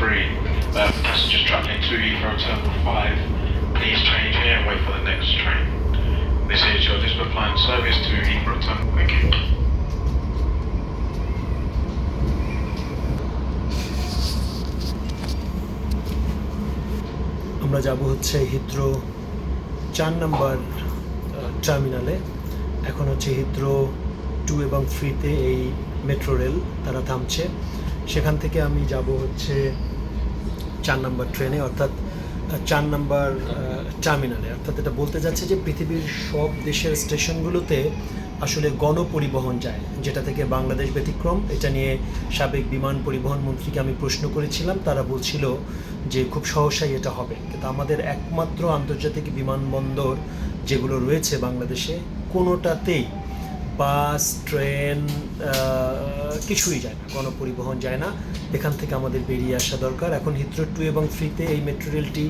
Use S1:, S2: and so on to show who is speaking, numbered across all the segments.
S1: three. Uh, for passengers travelling to Heathrow Terminal 5, please change here and wait for the next train. This is your Elizabeth Line service to Heathrow Terminal. Thank you.
S2: আমরা যাব হচ্ছে Heathrow চার number টার্মিনালে এখন হচ্ছে Heathrow two এবং থ্রিতে এই মেট্রো রেল তারা থামছে সেখান থেকে আমি যাব হচ্ছে চার নাম্বার ট্রেনে, অর্থাৎ চার নাম্বার টার্মিনালে। অর্থাৎ এটা বলতে যাচ্ছে যে পৃথিবীর সব দেশের স্টেশনগুলোতে আসলে গণপরিবহন যায়, যেটা থেকে বাংলাদেশ ব্যতিক্রম। এটা নিয়ে সাবেক বিমান পরিবহন মন্ত্রীকে আমি প্রশ্ন করেছিলাম। তারা বলছিল যে খুব সহসাই এটা হবে। কিন্তু আমাদের একমাত্র আন্তর্জাতিক বিমানবন্দর যেগুলো রয়েছে বাংলাদেশে, কোনোটাতেই বাস, ট্রেন কিছুই যায় না, গণপরিবহন যায় না। এখান থেকে আমাদের বেরিয়ে আসা দরকার। এখন হিথ্রো টু এবং থ্রিতে এই মেট্রো রেলটি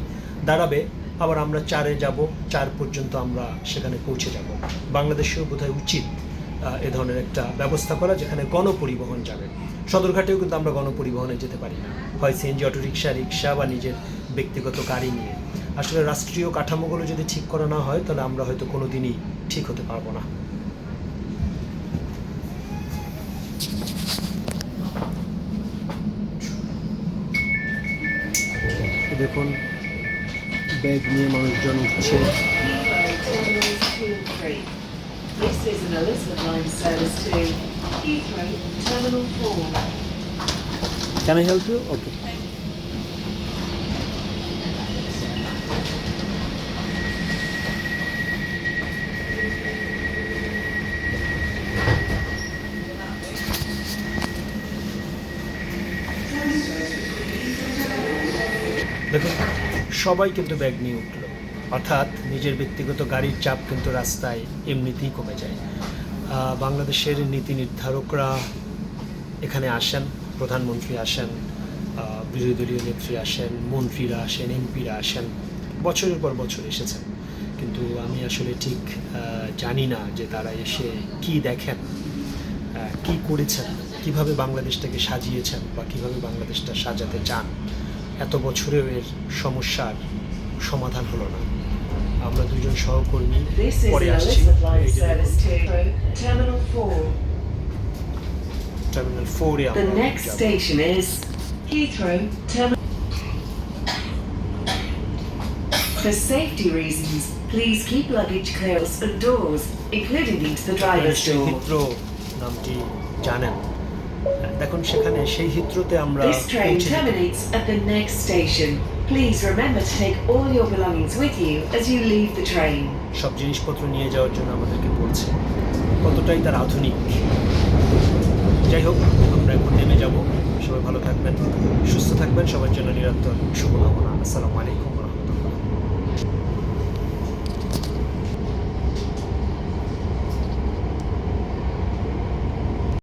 S2: দাঁড়াবে। আবার আমরা চারে যাব, চার পর্যন্ত আমরা সেখানে পৌঁছে যাব। বাংলাদেশেও বোধহয় উচিত এ ধরনের একটা ব্যবস্থা করা যেখানে গণপরিবহন যাবে। সদরঘাটেও কিন্তু আমরা গণপরিবহনে যেতে পারি না। হয় সিএনজি অটোরিকশা রিক্সা বা নিজের ব্যক্তিগত গাড়ি নিয়ে। আসলে রাষ্ট্রীয় কাঠামোগুলো যদি ঠিক করা না হয়, তাহলে আমরা হয়তো কোনো দিনই ঠিক হতে পারব না। দেখুন ব্যাগ নিয়ে মানুষজন উঠছে
S3: Terminals two and three. This is an Elizabeth line service to Heathrow Terminal four.
S2: Can I help you okay দেখুন, সবাই কিন্তু ব্যাগ নিয়ে উঠল। অর্থাৎ নিজের ব্যক্তিগত গাড়ির চাপ কিন্তু রাস্তায় এমনিতেই কমে যায়। বাংলাদেশের নীতি নির্ধারকরা এখানে আসেন, প্রধানমন্ত্রী আসেন বিরোধী দলীয় নেত্রী আসেন, মন্ত্রীরা আসেন, এমপিরা আসেন, বছরের পর বছর এসেছেন। কিন্তু আমি আসলে ঠিক জানি না যে তারা এসে কি দেখেন কি করেছেন, কীভাবে বাংলাদেশটাকে সাজিয়েছেন বা কীভাবে বাংলাদেশটা সাজাতে চান। এত বছরেও এর সমস্যার সমাধান হলো না আমরা দুজন সহকর্মী পরে আসছি. টার্মিনাল ফোরে
S3: For safety reasons, please keep luggage clears and doors, including into the driver's door.
S2: নামটি জানেন দেখুন সেখানে সেই হিত্রতে আমরা
S3: This train
S2: পৌঁছে যেতে-
S3: terminates at the next station. Please remember to take all your belongings with you as you leave the train.
S2: সব জিনিসপত্র নিয়ে যাওয়ার জন্য আমাদেরকে বলছে। কতটাই তার আধুনিক। যাই হোক আমরা এখন নেমে যাব। সবাই ভালো থাকবেন সুস্থ থাকবেন সবার জন্য নিরন্তর শুভকামনা। আসসালামু আলাইকুম।